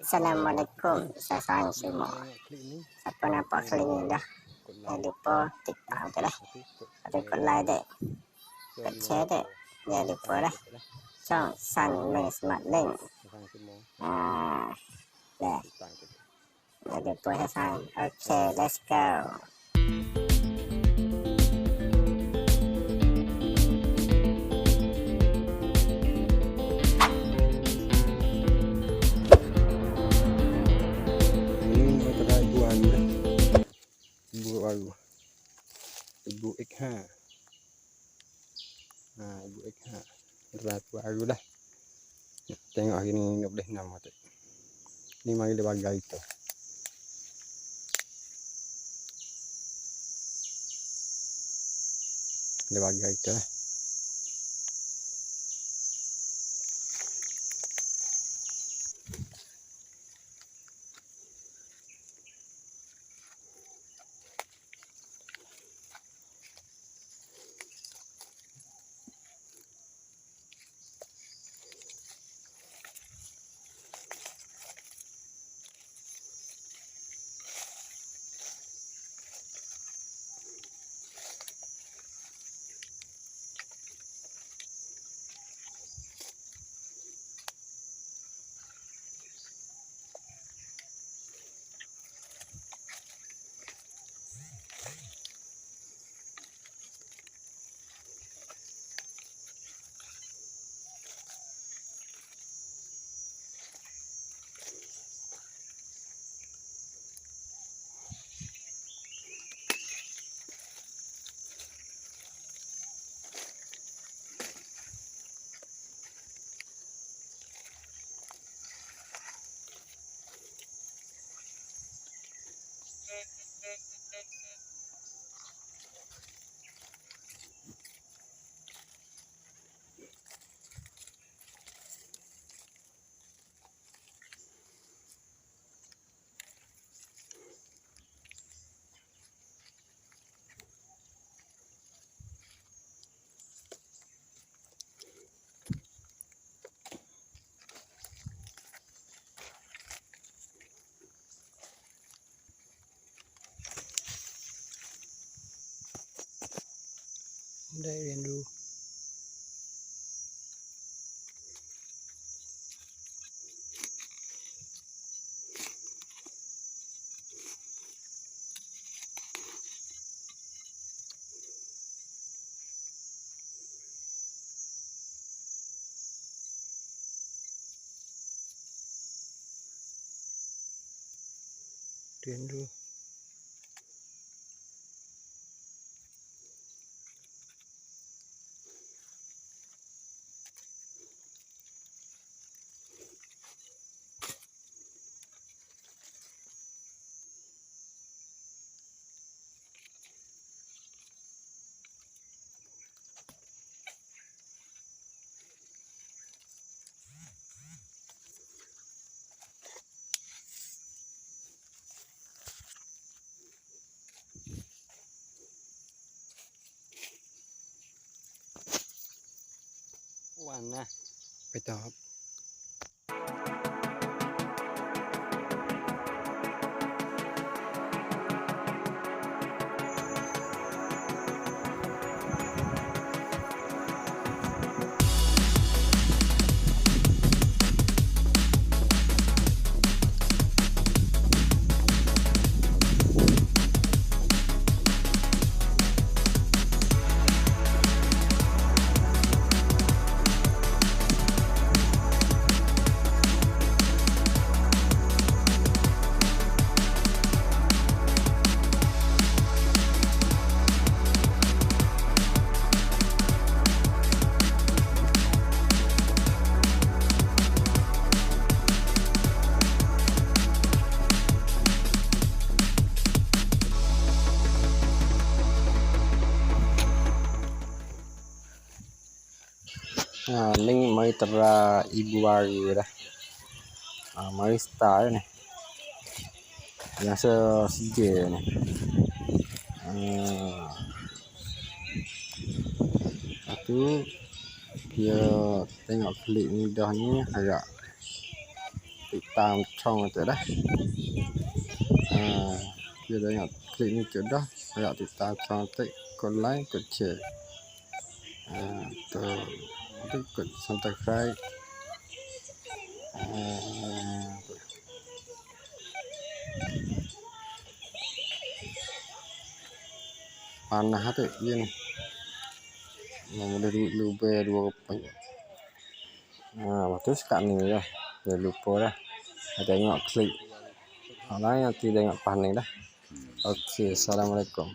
Assalamualaikum. Saya sayang semua. Siapa nampak klik ni dah? Jangan lupa tiktok tu dah Okey, kod Ada like dek. Share dek. Jangan lupa. dah Cong San Meng Smart Link. Ah, Dah. Tu. Jangan lupa saya sayang Okay let's go Ibu Ekha. Ha, ibu Ekha. Berlaku baru dah. Tengok hari ni tak boleh nama. Ni mari dia bagai tu. Dia bagai tu lah. đây đèn đu. Tuyến đua Dah rindu. Rindu. Wan lah. Petap. Ha, ni Ha, ha, mai tera ibu hari dah. Ha, mari start ni. Biasa sikit ni. Ha. Tu dia tengok klik ni dah ni agak hitam cong tu dah. Ha, dia tengok klik ni tu dah agak hitam cong tu kolai kecil. Ha, tu dah. Sayaติดตามช่องtu, kod like, kod share. Ah, tu, tu kod subscribe. Ah, tu. Panah tu dia ni. Nama dia duit luber dua rupiah. Ha, lepas tu sekat ni dah. Dia lupa dah. Dia tengok klik. Orang lain nanti tengok pas ni dah. Okey, Assalamualaikum.